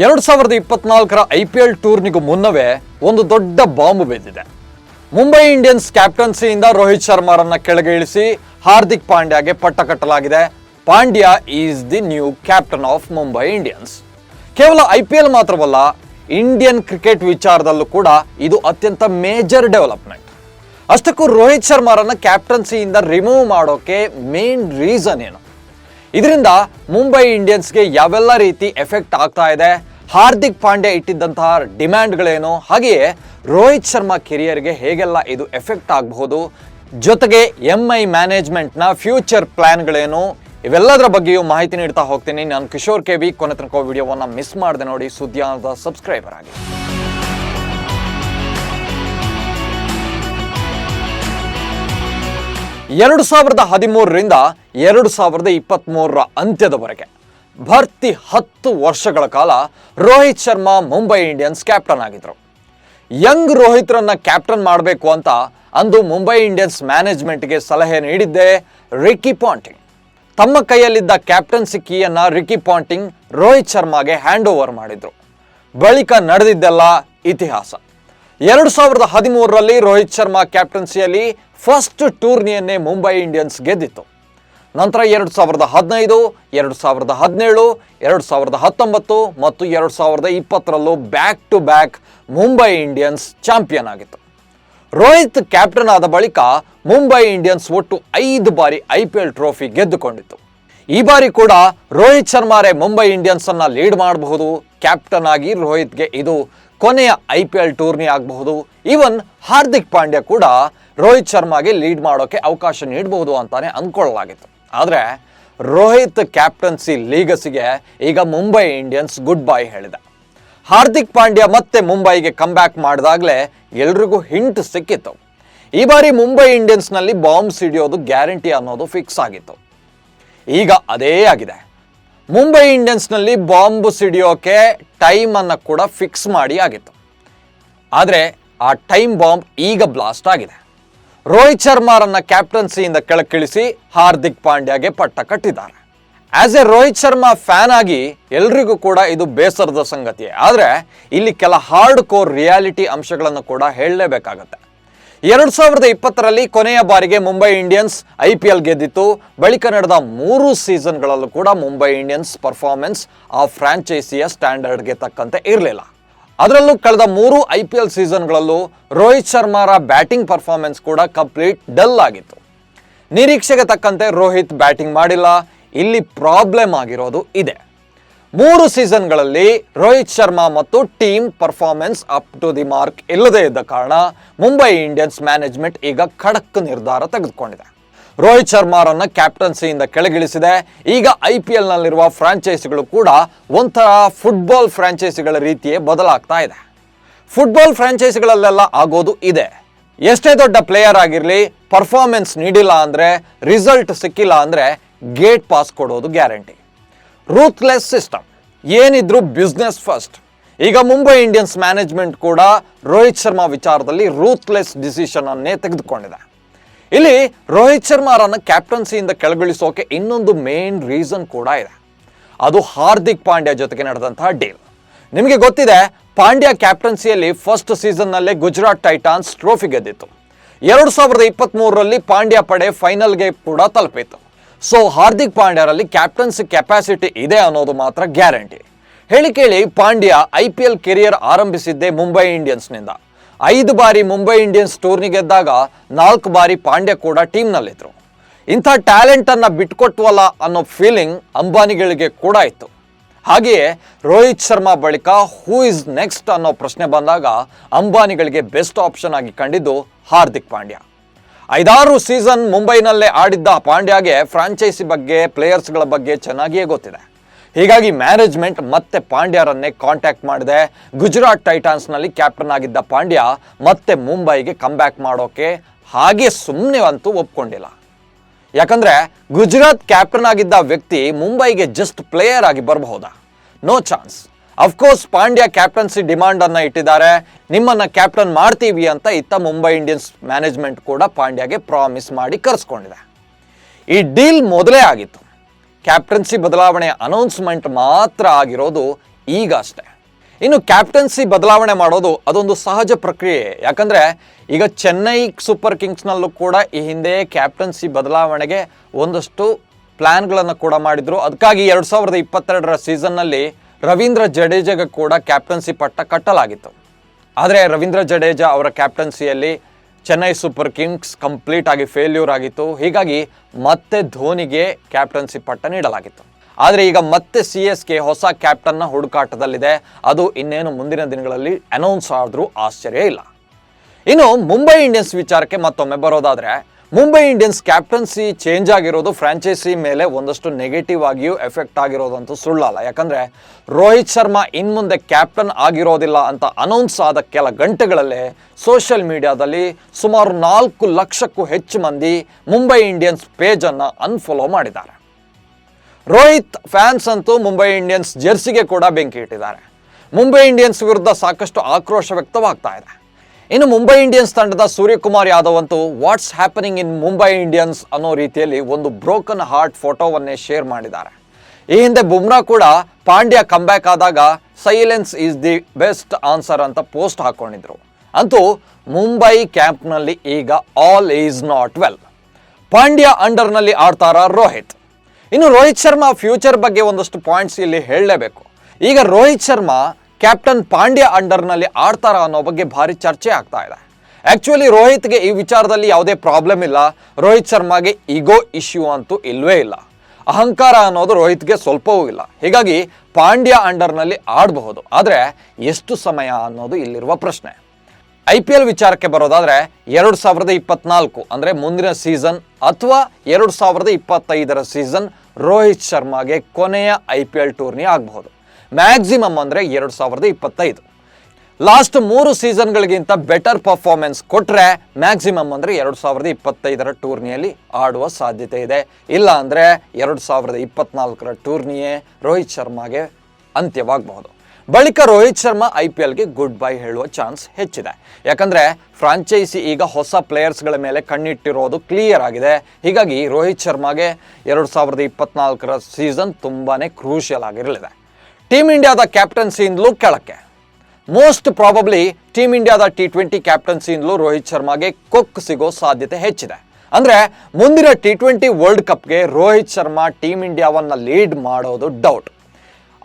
ಎರಡು ಸಾವಿರದ ಇಪ್ಪತ್ನಾಲ್ಕರ ಐ ಪಿ ಎಲ್ ಟೂರ್ನಿಗೂ ಮುನ್ನವೇ ಒಂದು ದೊಡ್ಡ ಬಾಂಬ್ ಬಿದ್ದಿದೆ. ಮುಂಬೈ ಇಂಡಿಯನ್ಸ್ ಕ್ಯಾಪ್ಟನ್ಸಿಯಿಂದ ರೋಹಿತ್ ಶರ್ಮಾರನ್ನ ಕೆಳಗೆ ಇಳಿಸಿ ಹಾರ್ದಿಕ್ ಪಾಂಡ್ಯಾಗೆ ಪಟ್ಟ ಕಟ್ಟಲಾಗಿದೆ. Pandya is the new captain of Mumbai Indians. ಕೇವಲ ಐ ಪಿ ಎಲ್ ಮಾತ್ರವಲ್ಲ, ಇಂಡಿಯನ್ ಕ್ರಿಕೆಟ್ ವಿಚಾರದಲ್ಲೂ ಕೂಡ ಇದು ಅತ್ಯಂತ ಮೇಜರ್ ಡೆವಲಪ್ಮೆಂಟ್. ಅಷ್ಟಕ್ಕೂ ರೋಹಿತ್ ಶರ್ಮಾರನ್ನ ಕ್ಯಾಪ್ಟನ್ಸಿಯಿಂದ ರಿಮೂವ್ ಮಾಡೋಕೆ ಮೇನ್ ರೀಸನ್ ಏನು? ಇದರಿಂದ ಮುಂಬೈ ಇಂಡಿಯನ್ಸ್ಗೆ ಯಾವೆಲ್ಲ ರೀತಿ ಎಫೆಕ್ಟ್ ಆಗ್ತಾ ಇದೆ? ಹಾರ್ದಿಕ್ ಪಾಂಡ್ಯ ಇಟ್ಟಿದ್ದಂತಹ ಡಿಮ್ಯಾಂಡ್ಗಳೇನು? ಹಾಗೆಯೇ ರೋಹಿತ್ ಶರ್ಮಾ ಕೆರಿಯರ್ಗೆ ಹೇಗೆಲ್ಲ ಇದು ಎಫೆಕ್ಟ್ ಆಗಬಹುದು? ಜೊತೆಗೆ ಎಂ ಐ ಮ್ಯಾನೇಜ್ಮೆಂಟ್ನ ಫ್ಯೂಚರ್ ಪ್ಲ್ಯಾನ್ಗಳೇನು ಇವೆಲ್ಲದರ ಬಗ್ಗೆಯೂ ಮಾಹಿತಿ ನೀಡ್ತಾ ಹೋಗ್ತೀನಿ. ನಾನು ಕಿಶೋರ್ ಕೆ ವಿ. ಕೊನೆ ತನಕ ವಿಡಿಯೋವನ್ನು ಮಿಸ್ ಮಾಡಿದೆ ನೋಡಿ. ಸುದ್ದಿಯಾದ ಸಬ್ಸ್ಕ್ರೈಬರ್ ಆಗಿ. ಎರಡು ಸಾವಿರದ ಹದಿಮೂರರಿಂದ ಎರಡು ಸಾವಿರದ ಇಪ್ಪತ್ತ್ಮೂರರ ಅಂತ್ಯದವರೆಗೆ ಭರ್ತಿ ಹತ್ತು ವರ್ಷಗಳ ಕಾಲ ರೋಹಿತ್ ಶರ್ಮಾ ಮುಂಬೈ ಇಂಡಿಯನ್ಸ್ ಕ್ಯಾಪ್ಟನ್ ಆಗಿದ್ದರು. ಯಂಗ್ ರೋಹಿತ್ರನ್ನು ಕ್ಯಾಪ್ಟನ್ ಮಾಡಬೇಕು ಅಂತ ಅಂದು ಮುಂಬೈ ಇಂಡಿಯನ್ಸ್ ಮ್ಯಾನೇಜ್ಮೆಂಟ್ಗೆ ಸಲಹೆ ನೀಡಿದ್ದೆ ರಿಕ್ಕಿ ಪಾಂಟಿಂಗ್. ತಮ್ಮ ಕೈಯಲ್ಲಿದ್ದ ಕ್ಯಾಪ್ಟನ್ಸಿ ಕೀಯನ್ನು ರಿಕ್ಕಿ ಪಾಂಟಿಂಗ್ ರೋಹಿತ್ ಶರ್ಮಾಗೆ ಹ್ಯಾಂಡ್ ಓವರ್ ಮಾಡಿದ್ರು. ಬಳಿಕ ನಡೆದಿದ್ದೆಲ್ಲ ಇತಿಹಾಸ. ಎರಡು ಸಾವಿರದ ಹದಿಮೂರರಲ್ಲಿ ರೋಹಿತ್ ಶರ್ಮಾ ಕ್ಯಾಪ್ಟನ್ಸಿಯಲ್ಲಿ ಫಸ್ಟ್ ಟೂರ್ನಿಯನ್ನೇ ಮುಂಬೈ ಇಂಡಿಯನ್ಸ್ ಗೆದ್ದಿತ್ತು. ನಂತರ ಎರಡು ಸಾವಿರದ ಹದಿನೈದು, ಎರಡು ಸಾವಿರದ ಹದಿನೇಳು, ಎರಡು ಸಾವಿರದ ಹತ್ತೊಂಬತ್ತು ಮತ್ತು ಎರಡು ಸಾವಿರದ ಇಪ್ಪತ್ತರಲ್ಲೂ back to back Mumbai Indians champion ಆಗಿತ್ತು. ರೋಹಿತ್ ಕ್ಯಾಪ್ಟನ್ ಆದ ಬಳಿಕ ಮುಂಬೈ ಇಂಡಿಯನ್ಸ್ ಒಟ್ಟು ಐದು ಬಾರಿ ಐ ಪಿ ಎಲ್ ಟ್ರೋಫಿ ಗೆದ್ದುಕೊಂಡಿತ್ತು. ಈ ಬಾರಿ ಕೂಡ ರೋಹಿತ್ ಶರ್ಮಾರೇ ಮುಂಬೈ ಇಂಡಿಯನ್ಸ್ ಅನ್ನ ಲೀಡ್ ಮಾಡಬಹುದು. ಕ್ಯಾಪ್ಟನ್ ಆಗಿ ರೋಹಿತ್ಗೆ ಇದು ಕೊನೆಯ ಐ ಪಿ ಎಲ್ ಟೂರ್ನಿ ಆಗಬಹುದು. ಈವನ್ ಹಾರ್ದಿಕ್ ಪಾಂಡ್ಯ ಕೂಡ ರೋಹಿತ್ ಶರ್ಮಾಗೆ ಲೀಡ್ ಮಾಡೋಕ್ಕೆ ಅವಕಾಶ ನೀಡಬಹುದು ಅಂತಾನೆ ಅಂದ್ಕೊಳ್ಳಲಾಗಿತ್ತು ಆದರೆ ರೋಹಿತ್ ಕ್ಯಾಪ್ಟನ್ಸಿ ಲೀಗಸಿಗೆ ಈಗ ಮುಂಬೈ ಇಂಡಿಯನ್ಸ್ ಗುಡ್ ಬೈ ಹೇಳಿದೆ. ಹಾರ್ದಿಕ್ ಪಾಂಡ್ಯ ಮತ್ತೆ ಮುಂಬೈಗೆ ಕಮ್ ಬ್ಯಾಕ್ ಮಾಡಿದಾಗಲೇ ಎಲ್ರಿಗೂ ಹಿಂಟ್ ಸಿಕ್ಕಿತ್ತು. ಈ ಬಾರಿ ಮುಂಬೈ ಇಂಡಿಯನ್ಸ್ನಲ್ಲಿ ಬಾಂಬ್ ಸಿಡಿಯೋದು ಗ್ಯಾರಂಟಿ ಅನ್ನೋದು ಫಿಕ್ಸ್ ಆಗಿತ್ತು. ಈಗ ಅದೇ ಆಗಿದೆ. ಮುಂಬೈ ಇಂಡಿಯನ್ಸ್ನಲ್ಲಿ ಬಾಂಬ್ ಸಿಡಿಯೋಕೆ ಟೈಮನ್ನು ಕೂಡ ಫಿಕ್ಸ್ ಮಾಡಿ ಆಗಿತ್ತು. ಆದರೆ ಆ ಟೈಮ್ ಬಾಂಬ್ ಈಗ ಬ್ಲಾಸ್ಟ್ ಆಗಿದೆ. ರೋಹಿತ್ ಶರ್ಮಾರನ್ನ ಕ್ಯಾಪ್ಟನ್ಸಿಯಿಂದ ಕೆಳಕ್ಕಿಳಿಸಿ ಹಾರ್ದಿಕ್ ಪಾಂಡ್ಯಗೆ ಪಟ್ಟ ಕಟ್ಟಿದ್ದಾರೆ. As a Rohit Sharma fan ಆಗಿ ಎಲ್ರಿಗೂ ಕೂಡ ಇದು ಬೇಸರದ ಸಂಗತಿ. ಆದರೆ ಇಲ್ಲಿ ಕೆಲ ಹಾರ್ಡ್ ಕೋರ್ ರಿಯಾಲಿಟಿ ಅಂಶಗಳನ್ನು ಕೂಡ ಹೇಳಲೇಬೇಕಾಗತ್ತೆ. ಎರಡು ಸಾವಿರದ ಇಪ್ಪತ್ತರಲ್ಲಿ ಕೊನೆಯ ಬಾರಿಗೆ Mumbai Indians I P L ಗೆದ್ದಿತ್ತು. ಬಳಿಕ ನಡೆದ ಮೂರು ಸೀಸನ್ಗಳಲ್ಲೂ ಕೂಡ ಮುಂಬೈ ಇಂಡಿಯನ್ಸ್ ಪರ್ಫಾರ್ಮೆನ್ಸ್ ಆ ಫ್ರಾಂಚೈಸಿಯ ಸ್ಟ್ಯಾಂಡರ್ಡ್ಗೆ ತಕ್ಕಂತೆ ಇರಲಿಲ್ಲ. ಅದರಲ್ಲೂ ಕಳೆದ ಮೂರು ಐ ಪಿ ಎಲ್ ಸೀಸನ್ಗಳಲ್ಲೂ ರೋಹಿತ್ ಶರ್ಮಾರ ಬ್ಯಾಟಿಂಗ್ ಪರ್ಫಾರ್ಮೆನ್ಸ್ ಕೂಡ ಕಂಪ್ಲೀಟ್ ಡಲ್ ಆಗಿತ್ತು. ನಿರೀಕ್ಷೆಗೆ ತಕ್ಕಂತೆ ರೋಹಿತ್ ಬ್ಯಾಟಿಂಗ್ ಮಾಡಿಲ್ಲ. ಇಲ್ಲಿ ಪ್ರಾಬ್ಲಮ್ ಆಗಿರೋದು ಇದೆ. ಮೂರು ಸೀಸನ್ಗಳಲ್ಲಿ ರೋಹಿತ್ ಶರ್ಮಾ ಮತ್ತು team performance up to the mark ಇಲ್ಲದೇ ಇದ್ದ ಕಾರಣ ಮುಂಬೈ ಇಂಡಿಯನ್ಸ್ ಮ್ಯಾನೇಜ್ಮೆಂಟ್ ಈಗ ಖಡಕ್ ನಿರ್ಧಾರ ತೆಗೆದುಕೊಂಡಿದೆ. ರೋಹಿತ್ ಶರ್ಮಾರನ್ನ ಕ್ಯಾಪ್ಟನ್ಸಿಯಿಂದ ಕೆಳಗಿಳಿಸಿದೆ. ಈಗ ಐ ಪಿ ಎಲ್ನಲ್ಲಿರುವ ಫ್ರಾಂಚೈಸಿಗಳು ಕೂಡ ಒಂಥರ ಫುಟ್ಬಾಲ್ ಫ್ರಾಂಚೈಸಿಗಳ ರೀತಿಯೇ ಬದಲಾಗ್ತಾ ಇದೆ. ಫುಟ್ಬಾಲ್ ಫ್ರಾಂಚೈಸಿಗಳಲ್ಲೆಲ್ಲ ಆಗೋದು ಇದೆ. ಎಷ್ಟೇ ದೊಡ್ಡ ಪ್ಲೇಯರ್ ಆಗಿರಲಿ, ಪರ್ಫಾರ್ಮೆನ್ಸ್ ನೀಡಿಲ್ಲ ಅಂದರೆ, ರಿಸಲ್ಟ್ ಸಿಕ್ಕಿಲ್ಲ ಅಂದರೆ, ಗೇಟ್ ಪಾಸ್ ಕೊಡೋದು ಗ್ಯಾರಂಟಿ. ರೂತ್ಲೆಸ್ ಸಿಸ್ಟಮ್ ಏನಿದ್ರು ಬಿಸ್ನೆಸ್ ಫಸ್ಟ್ ಈಗ ಮುಂಬೈ ಇಂಡಿಯನ್ಸ್ ಮ್ಯಾನೇಜ್ಮೆಂಟ್ ಕೂಡ ರೋಹಿತ್ ಶರ್ಮಾ ವಿಚಾರದಲ್ಲಿ ರೂತ್ಲೆಸ್ ಡಿಸಿಷನ್ ಅನ್ನೇ ತೆಗೆದುಕೊಂಡಿದೆ. ಇಲ್ಲಿ ರೋಹಿತ್ ಶರ್ಮಾರನ್ನು ಕ್ಯಾಪ್ಟನ್ಸಿಯಿಂದ ಕೆಳಗಿಳಿಸೋಕೆ ಇನ್ನೊಂದು ಮೇನ್ ರೀಸನ್ ಕೂಡ ಇದೆ. ಅದು ಹಾರ್ದಿಕ್ ಪಾಂಡ್ಯ ಜೊತೆಗೆ ನಡೆದಂತಹ ಡೀಲ್ ನಿಮಗೆ ಗೊತ್ತಿದೆ, ಪಾಂಡ್ಯ ಕ್ಯಾಪ್ಟನ್ಸಿಯಲ್ಲಿ ಫಸ್ಟ್ ಸೀಸನ್ನಲ್ಲೇ ಗುಜರಾತ್ ಟೈಟಾನ್ಸ್ ಟ್ರೋಫಿ ಗೆದ್ದಿತ್ತು. ಎರಡು ಸಾವಿರದ ಇಪ್ಪತ್ತ್ಮೂರರಲ್ಲಿ ಪಾಂಡ್ಯ ಪಡೆ ಫೈನಲ್ಗೆ ಕೂಡ ತಲುಪಿತ್ತು. ಸೊ ಹಾರ್ದಿಕ್ ಪಾಂಡ್ಯರಲ್ಲಿ ಕ್ಯಾಪ್ಟನ್ಸಿ ಕೆಪಾಸಿಟಿ ಇದೆ ಅನ್ನೋದು ಮಾತ್ರ ಗ್ಯಾರಂಟಿ ಹೇಳಿ ಕೇಳಿ, Pandya I P L career ಆರಂಭಿಸಿದ್ದೆ Mumbai ಇಂಡಿಯನ್ಸ್ನಿಂದ. ಐದು ಬಾರಿ ಮುಂಬೈ ಇಂಡಿಯನ್ಸ್ ಟೂರ್ನಿ ಗೆದ್ದಾಗ ನಾಲ್ಕು ಬಾರಿ ಪಾಂಡ್ಯ ಕೂಡ ಟೀಮ್ನಲ್ಲಿದ್ದರು ಇಂಥ ಟ್ಯಾಲೆಂಟನ್ನು ಬಿಟ್ಕೊಟ್ವಲ್ಲ ಅನ್ನೋ ಫೀಲಿಂಗ್ ಅಂಬಾನಿಗಳಿಗೆ ಕೂಡ ಇತ್ತು. ಹಾಗೆಯೇ ರೋಹಿತ್ ಶರ್ಮಾ ಬಳಿಕ ಹೂ ಇಸ್ ನೆಕ್ಸ್ಟ್ ಅನ್ನೋ ಪ್ರಶ್ನೆ ಬಂದಾಗ ಅಂಬಾನಿಗಳಿಗೆ ಬೆಸ್ಟ್ ಆಪ್ಷನ್ ಆಗಿ ಕಂಡಿದ್ದು ಹಾರ್ದಿಕ್ ಪಾಂಡ್ಯ. ಐದಾರು ಸೀಸನ್ ಮುಂಬೈನಲ್ಲೇ ಆಡಿದ್ದ ಪಾಂಡ್ಯಾಗೆ ಫ್ರಾಂಚೈಸಿ ಬಗ್ಗೆ ಪ್ಲೇಯರ್ಸ್ಗಳ ಬಗ್ಗೆ ಚೆನ್ನಾಗಿಯೇ ಗೊತ್ತಿದೆ. ಹೀಗಾಗಿ ಮ್ಯಾನೇಜ್ಮೆಂಟ್ ಮತ್ತೆ ಪಾಂಡ್ಯರನ್ನೇ ಕಾಂಟ್ಯಾಕ್ಟ್ ಮಾಡಿದೆ. ಗುಜರಾತ್ ಟೈಟಾನ್ಸ್ನಲ್ಲಿ ಕ್ಯಾಪ್ಟನ್ ಆಗಿದ್ದ ಪಾಂಡ್ಯ ಮತ್ತೆ ಮುಂಬೈಗೆ ಕಮ್ಬ್ಯಾಕ್ ಮಾಡೋಕೆ ಹಾಗೆ ಸುಮ್ಮನೆ ಅಂತೂ ಒಪ್ಕೊಂಡಿಲ್ಲ. ಯಾಕಂದರೆ ಗುಜರಾತ್ ಕ್ಯಾಪ್ಟನ್ ಆಗಿದ್ದ ವ್ಯಕ್ತಿ ಮುಂಬೈಗೆ ಜಸ್ಟ್ ಪ್ಲೇಯರ್ ಆಗಿ ಬರಬಹುದಾ? No chance of course Pandya captaincy demand ಅನ್ನ ಇಟ್ಟಿದ್ದಾರೆ. ನಿಮ್ಮನ್ನ ಕ್ಯಾಪ್ಟನ್ ಮಾಡ್ತೀವಿ ಅಂತ ಇತ್ತ ಮುಂಬೈ ಇಂಡಿಯನ್ಸ್ ಮ್ಯಾನೇಜ್ಮೆಂಟ್ ಕೂಡ ಪಾಂಡ್ಯಗೆ ಪ್ರಾಮಿಸ್ ಮಾಡಿ ಕರೆಸ್ಕೊಂಡಿದೆ. ಈ ಡೀಲ್ ಮೊದಲೇ ಆಗಿತ್ತು. ಕ್ಯಾಪ್ಟನ್ಸಿ ಬದಲಾವಣೆ ಅನೌನ್ಸ್ಮೆಂಟ್ ಮಾತ್ರ ಆಗಿರೋದು ಈಗ ಅಷ್ಟೇ. ಇನ್ನು ಕ್ಯಾಪ್ಟನ್ಸಿ ಬದಲಾವಣೆ ಮಾಡೋದು ಅದೊಂದು ಸಹಜ ಪ್ರಕ್ರಿಯೆ. ಯಾಕಂದ್ರೆ ಈಗ ಚೆನ್ನೈ ಸೂಪರ್ ಕಿಂಗ್ಸ್ನಲ್ಲೂ ಕೂಡ ಈ ಹಿಂದೆ ಕ್ಯಾಪ್ಟನ್ಸಿ ಬದಲಾವಣೆಗೆ ಒಂದಷ್ಟು ಪ್ಲ್ಯಾನ್ಗಳನ್ನು ಕೂಡ ಮಾಡಿದ್ರು. ಅದಕ್ಕಾಗಿ ಎರಡು ಸಾವಿರದ ಇಪ್ಪತ್ತೆರಡರ ಸೀಸನ್ನಲ್ಲಿ ರವೀಂದ್ರ ಜಡೇಜಾಗೆ ಕೂಡ ಕ್ಯಾಪ್ಟನ್ಸಿ ಪಟ್ಟ ಕಟ್ಟಲಾಗಿತ್ತು. ಆದರೆ ರವೀಂದ್ರ ಜಡೇಜಾ ಅವರ ಕ್ಯಾಪ್ಟನ್ಸಿಯಲ್ಲಿ ಚೆನ್ನೈ ಸೂಪರ್ ಕಿಂಗ್ಸ್ ಕಂಪ್ಲೀಟ್ ಆಗಿ ಫೇಲ್ಯೂರ್ ಆಗಿತ್ತು. ಹೀಗಾಗಿ ಮತ್ತೆ ಧೋನಿಗೆ ಕ್ಯಾಪ್ಟನ್ಸಿ ಪಟ್ಟ ನೀಡಲಾಗಿತ್ತು. ಆದರೆ ಈಗ ಮತ್ತೆ ಸಿ ಎಸ್ ಕೆ ಹೊಸ ಕ್ಯಾಪ್ಟನ್ನ ಹುಡುಕಾಟದಲ್ಲಿದೆ. ಅದು ಇನ್ನೇನು ಮುಂದಿನ ದಿನಗಳಲ್ಲಿ ಅನೌನ್ಸ್ ಆದರೂ ಆಶ್ಚರ್ಯ ಇಲ್ಲ. ಇನ್ನು ಮುಂಬೈ ಇಂಡಿಯನ್ಸ್ ವಿಚಾರಕ್ಕೆ ಮತ್ತೊಮ್ಮೆ ಬರೋದಾದ್ರೆ ಮುಂಬೈ ಇಂಡಿಯನ್ಸ್ ಕ್ಯಾಪ್ಟನ್ಸಿ ಚೇಂಜ್ ಆಗಿರೋದು ಫ್ರಾಂಚೈಸಿ ಮೇಲೆ ಒಂದಷ್ಟು ನೆಗೆಟಿವ್ ಆಗಿಯೂ ಎಫೆಕ್ಟ್ ಆಗಿರೋದಂತೂ ಸುಳ್ಳಲ್ಲ. ಯಾಕಂದರೆ ರೋಹಿತ್ ಶರ್ಮಾ ಇನ್ಮುಂದೆ ಕ್ಯಾಪ್ಟನ್ ಆಗಿರೋದಿಲ್ಲ ಅಂತ ಅನೌನ್ಸ್ ಆದ ಕೆಲ ಗಂಟೆಗಳಲ್ಲೇ ಸೋಷಿಯಲ್ ಮೀಡಿಯಾದಲ್ಲಿ ಸುಮಾರು ನಾಲ್ಕು ಲಕ್ಷಕ್ಕೂ ಹೆಚ್ಚು ಮಂದಿ ಮುಂಬೈ ಇಂಡಿಯನ್ಸ್ ಪೇಜನ್ನು ಅನ್ಫಾಲೋ ಮಾಡಿದ್ದಾರೆ. ರೋಹಿತ್ ಫ್ಯಾನ್ಸ್ ಅಂತೂ ಮುಂಬೈ ಇಂಡಿಯನ್ಸ್ ಜೆರ್ಸಿಗೆ ಕೂಡ ಬೆಂಕಿ ಇಟ್ಟಿದ್ದಾರೆ. ಮುಂಬೈ ಇಂಡಿಯನ್ಸ್ ವಿರುದ್ಧ ಸಾಕಷ್ಟು ಆಕ್ರೋಶ ವ್ಯಕ್ತವಾಗ್ತಾ ಇದೆ. ಇನ್ನು ಮುಂಬೈ ಇಂಡಿಯನ್ಸ್ ತಂಡದ ಸೂರ್ಯಕುಮಾರ್ ಯಾದವ್ ಅಂತೂ what's happening in Mumbai Indians ಅನ್ನೋ ರೀತಿಯಲ್ಲಿ ಒಂದು ಬ್ರೋಕನ್ ಹಾರ್ಟ್ ಫೋಟೋವನ್ನೇ ಶೇರ್ ಮಾಡಿದ್ದಾರೆ. ಈ ಹಿಂದೆ ಬುಮ್ರಾ ಕೂಡ ಪಾಂಡ್ಯ ಕಂಬ್ಯಾಕ್ ಆದಾಗ silence is the best answer ಅಂತ ಪೋಸ್ಟ್ ಹಾಕೊಂಡಿದ್ರು. ಅಂತೂ ಮುಂಬೈ ಕ್ಯಾಂಪ್ನಲ್ಲಿ ಈಗ all is not well Pandya ಅಂಡರ್ನಲ್ಲಿ ಆಡ್ತಾರ ರೋಹಿತ್. ಇನ್ನು ರೋಹಿತ್ ಶರ್ಮಾ ಫ್ಯೂಚರ್ ಬಗ್ಗೆ ಒಂದಷ್ಟು ಪಾಯಿಂಟ್ಸ್ ಇಲ್ಲಿ ಹೇಳಲೇಬೇಕು. ಈಗ ರೋಹಿತ್ ಶರ್ಮಾ ಕ್ಯಾಪ್ಟನ್ ಪಾಂಡ್ಯ ಅಂಡರ್ನಲ್ಲಿ ಆಡ್ತಾರ ಅನ್ನೋ ಬಗ್ಗೆ ಭಾರಿ ಚರ್ಚೆ ಆಗ್ತಾ ಇದೆ. ಆಕ್ಚುಲಿ ರೋಹಿತ್ಗೆ ಈ ವಿಚಾರದಲ್ಲಿ ಯಾವುದೇ ಪ್ರಾಬ್ಲಮ್ ಇಲ್ಲ. ರೋಹಿತ್ ಶರ್ಮಾಗೆ ಈಗೋ ಇಶ್ಯೂ ಅಂತೂ ಇಲ್ವೇ ಇಲ್ಲ. ಅಹಂಕಾರ ಅನ್ನೋದು ರೋಹಿತ್ಗೆ ಸ್ವಲ್ಪವೂ ಇಲ್ಲ. ಹೀಗಾಗಿ ಪಾಂಡ್ಯ ಅಂಡರ್ನಲ್ಲಿ ಆಡಬಹುದು. ಆದರೆ ಎಷ್ಟು ಸಮಯ ಅನ್ನೋದು ಇಲ್ಲಿರುವ ಪ್ರಶ್ನೆ. ಐ ಪಿ ಎಲ್ ವಿಚಾರಕ್ಕೆ ಬರೋದಾದ್ರೆ ಎರಡು ಸಾವಿರದ ಇಪ್ಪತ್ನಾಲ್ಕು, ಅಂದರೆ ಮುಂದಿನ ಸೀಸನ್ ಅಥವಾ ಎರಡು ಸಾವಿರದ ಇಪ್ಪತ್ತೈದರ ಸೀಸನ್ ರೋಹಿತ್ ಶರ್ಮಾಗೆ ಕೊನೆಯ ಐ ಪಿ ಎಲ್ ಟೂರ್ನಿ ಆಗಬಹುದು. ಮ್ಯಾಕ್ಸಿಮಮ್ ಅಂದರೆ ಎರಡು ಸಾವಿರದ ಇಪ್ಪತ್ತೈದು. ಲಾಸ್ಟ್ ಮೂರು ಸೀಸನ್ಗಳಿಗಿಂತ ಬೆಟರ್ ಪರ್ಫಾರ್ಮೆನ್ಸ್ ಕೊಟ್ಟರೆ ಮ್ಯಾಕ್ಸಿಮಮ್ ಅಂದರೆ ಎರಡು ಸಾವಿರದ ಇಪ್ಪತ್ತೈದರ ಟೂರ್ನಿಯಲ್ಲಿ ಆಡುವ ಸಾಧ್ಯತೆ ಇದೆ. ಇಲ್ಲ ಅಂದರೆ ಎರಡು ಸಾವಿರದ ಇಪ್ಪತ್ನಾಲ್ಕರ ಟೂರ್ನಿಯೇ ರೋಹಿತ್ ಶರ್ಮಾಗೆ ಅಂತ್ಯವಾಗಬಹುದು. ಬಳಿಕ ರೋಹಿತ್ ಶರ್ಮಾ ಐ ಪಿ ಎಲ್ಗೆ ಗುಡ್ ಬೈ ಹೇಳುವ ಚಾನ್ಸ್ ಹೆಚ್ಚಿದೆ. ಯಾಕಂದರೆ ಫ್ರಾಂಚೈಸಿ ಈಗ ಹೊಸ ಪ್ಲೇಯರ್ಸ್ಗಳ ಮೇಲೆ ಕಣ್ಣಿಟ್ಟಿರೋದು ಕ್ಲಿಯರ್ ಆಗಿದೆ. ಹೀಗಾಗಿ ರೋಹಿತ್ ಶರ್ಮಾಗೆ ಎರಡು ಸಾವಿರದ ಇಪ್ಪತ್ನಾಲ್ಕರ ಸೀಸನ್ ತುಂಬಾ ಕ್ರೂಷಿಯಲ್ ಆಗಿರಲಿದೆ. ಟೀಮ್ ಇಂಡಿಯಾದ ಕ್ಯಾಪ್ಟನ್ಸಿಯಿಂದಲೂ ಕೆಳಕ್ಕೆ. ಮೋಸ್ಟ್ ಪ್ರಾಬಬ್ಲಿ ಟೀಮ್ ಇಂಡಿಯಾದ ಟಿ ಟ್ವೆಂಟಿ ಕ್ಯಾಪ್ಟನ್ಸಿಯಿಂದಲೂ ರೋಹಿತ್ ಶರ್ಮಾಗೆ ಕೊಕ್ ಸಿಗೋ ಸಾಧ್ಯತೆ ಹೆಚ್ಚಿದೆ. ಅಂದರೆ ಮುಂದಿನ ಟಿ ಟ್ವೆಂಟಿ ವರ್ಲ್ಡ್ ಕಪ್ಗೆ ರೋಹಿತ್ ಶರ್ಮಾ ಟೀಮ್ ಇಂಡಿಯಾವನ್ನು ಲೀಡ್ ಮಾಡೋದು ಡೌಟ್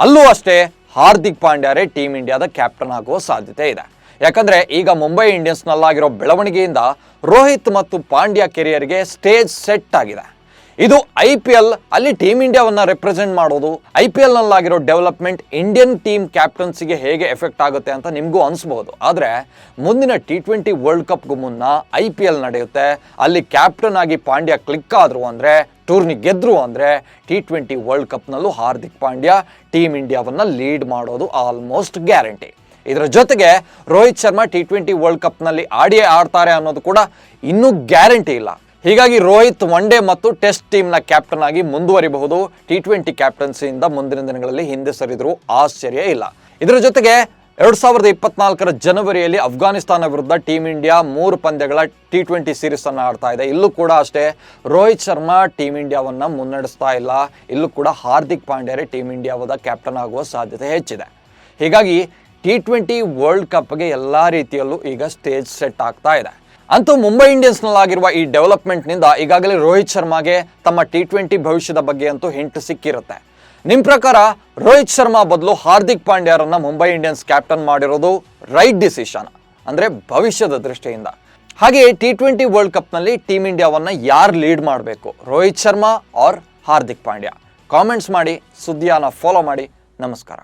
ಅಲ್ಲೂ ಅಷ್ಟೇ ಹಾರ್ದಿಕ್ ಪಾಂಡ್ಯರೇ ಟೀಮ್ ಇಂಡಿಯಾದ ಕ್ಯಾಪ್ಟನ್ ಆಗುವ ಸಾಧ್ಯತೆ ಇದೆ. ಯಾಕಂದರೆ ಈಗ ಮುಂಬೈ ಇಂಡಿಯನ್ಸ್ನಲ್ಲಾಗಿರೋ ಬೆಳವಣಿಗೆಯಿಂದ ರೋಹಿತ್ ಮತ್ತು ಪಾಂಡ್ಯ ಕೆರಿಯರ್ಗೆ ಸ್ಟೇಜ್ ಸೆಟ್ ಆಗಿದೆ. ಇದು ಐ ಪಿ ಎಲ್, ಅಲ್ಲಿ ಟೀಮ್ ಇಂಡಿಯಾವನ್ನ ರೆಪ್ರೆಸೆಂಟ್ ಮಾಡೋದು. ಐ ಪಿ ಎಲ್ನಲ್ಲಾಗಿರೋ ಡೆವಲಪ್ಮೆಂಟ್ ಇಂಡಿಯನ್ ಟೀಮ್ ಕ್ಯಾಪ್ಟನ್ಸಿಗೆ ಹೇಗೆ ಎಫೆಕ್ಟ್ ಆಗುತ್ತೆ ಅಂತ ನಿಮಗೂ ಅನಿಸ್ಬೋದು. ಆದರೆ, ಮುಂದಿನ ಟಿ ಟ್ವೆಂಟಿ ವರ್ಲ್ಡ್ ಕಪ್ಗೂ ಮುನ್ನ ಐ ಪಿ ಎಲ್ ನಡೆಯುತ್ತೆ. ಅಲ್ಲಿ ಕ್ಯಾಪ್ಟನ್ ಆಗಿ ಪಾಂಡ್ಯ ಕ್ಲಿಕ್ ಆದ್ರು ಅಂದರೆ ಟೂರ್ನಿ ಗೆದ್ರು ಅಂದರೆ ಟಿ ಟ್ವೆಂಟಿ ವರ್ಲ್ಡ್ ಕಪ್ನಲ್ಲೂ ಹಾರ್ದಿಕ್ ಪಾಂಡ್ಯ ಟೀಮ್ ಇಂಡಿಯಾವನ್ನು ಲೀಡ್ ಮಾಡೋದು ಆಲ್ಮೋಸ್ಟ್ ಗ್ಯಾರಂಟಿ ಇದರ ಜೊತೆಗೆ Rohit Sharma T twenty world ಕಪ್ನಲ್ಲಿ ಆಡಿಯೇ ಆಡ್ತಾರೆ ಅನ್ನೋದು ಕೂಡ ಇನ್ನೂ ಗ್ಯಾರಂಟಿ ಇಲ್ಲ. ಹೀಗಾಗಿ ರೋಹಿತ್ ಒನ್ ಡೇ ಮತ್ತು ಟೆಸ್ಟ್ ಟೀಮ್ನ ಕ್ಯಾಪ್ಟನ್ ಆಗಿ ಮುಂದುವರಿಬಹುದು. ಟಿ ಟ್ವೆಂಟಿ ಕ್ಯಾಪ್ಟನ್ಸಿಯಿಂದ ಮುಂದಿನ ದಿನಗಳಲ್ಲಿ ಹಿಂದೆ ಸರಿದರೂ ಆಶ್ಚರ್ಯ ಇಲ್ಲ. ಇದರ ಜೊತೆಗೆ ಎರಡು ಸಾವಿರದ ಇಪ್ಪತ್ನಾಲ್ಕರ ಜನವರಿಯಲ್ಲಿ ಅಫ್ಘಾನಿಸ್ತಾನ ವಿರುದ್ಧ ಟೀಮ್ ಇಂಡಿಯಾ ಮೂರು ಪಂದ್ಯಗಳ ಟಿ ಟ್ವೆಂಟಿ ಸೀರೀಸ್ ಅನ್ನು ಆಡ್ತಾ ಇದೆ. ಇಲ್ಲೂ ಕೂಡ ಅಷ್ಟೇ, ರೋಹಿತ್ ಶರ್ಮಾ ಟೀಮ್ ಇಂಡಿಯಾವನ್ನ ಮುನ್ನಡೆಸ್ತಾ ಇಲ್ಲ. ಇಲ್ಲೂ ಕೂಡ ಹಾರ್ದಿಕ್ ಪಾಂಡ್ಯರೇ ಟೀಮ್ ಇಂಡಿಯಾವದ ಕ್ಯಾಪ್ಟನ್ ಆಗುವ ಸಾಧ್ಯತೆ ಹೆಚ್ಚಿದೆ. ಹೀಗಾಗಿ ಟಿ ಟ್ವೆಂಟಿ ವರ್ಲ್ಡ್ ಕಪ್ಗೆ ಎಲ್ಲ ರೀತಿಯಲ್ಲೂ ಈಗ ಸ್ಟೇಜ್ ಸೆಟ್ ಆಗ್ತಾ ಇದೆ. ಅಂತೂ ಮುಂಬೈ ಇಂಡಿಯನ್ಸ್ನಲ್ಲಾಗಿರುವ ಈ ಡೆವಲಪ್ಮೆಂಟ್ನಿಂದ ಈಗಾಗಲೇ ರೋಹಿತ್ ಶರ್ಮಾಗೆ ತಮ್ಮ ಟಿ ಟ್ವೆಂಟಿ ಭವಿಷ್ಯದ ಬಗ್ಗೆ ಅಂತೂ ಹಿಂಟ್ ಸಿಕ್ಕಿರುತ್ತೆ. ನಿಮ್ಮ ಪ್ರಕಾರ ರೋಹಿತ್ ಶರ್ಮಾ ಬದಲು ಹಾರ್ದಿಕ್ ಪಾಂಡ್ಯರನ್ನ ಮುಂಬೈ ಇಂಡಿಯನ್ಸ್ ಕ್ಯಾಪ್ಟನ್ ಮಾಡಿರೋದು ರೈಟ್ ಡಿಸಿಷನ್, ಅಂದರೆ ಭವಿಷ್ಯದ ದೃಷ್ಟಿಯಿಂದ. ಹಾಗೆ ಟಿ ಟ್ವೆಂಟಿ ವರ್ಲ್ಡ್ ಕಪ್ನಲ್ಲಿ ಟೀಮ್ ಇಂಡಿಯಾವನ್ನು ಯಾರು ಲೀಡ್ ಮಾಡಬೇಕು, ರೋಹಿತ್ ಶರ್ಮಾ ಆರ್ ಹಾರ್ದಿಕ್ ಪಾಂಡ್ಯ? ಕಾಮೆಂಟ್ಸ್ ಮಾಡಿ, ಸುದ್ದಿಯನ್ನು ಫಾಲೋ ಮಾಡಿ. ನಮಸ್ಕಾರ.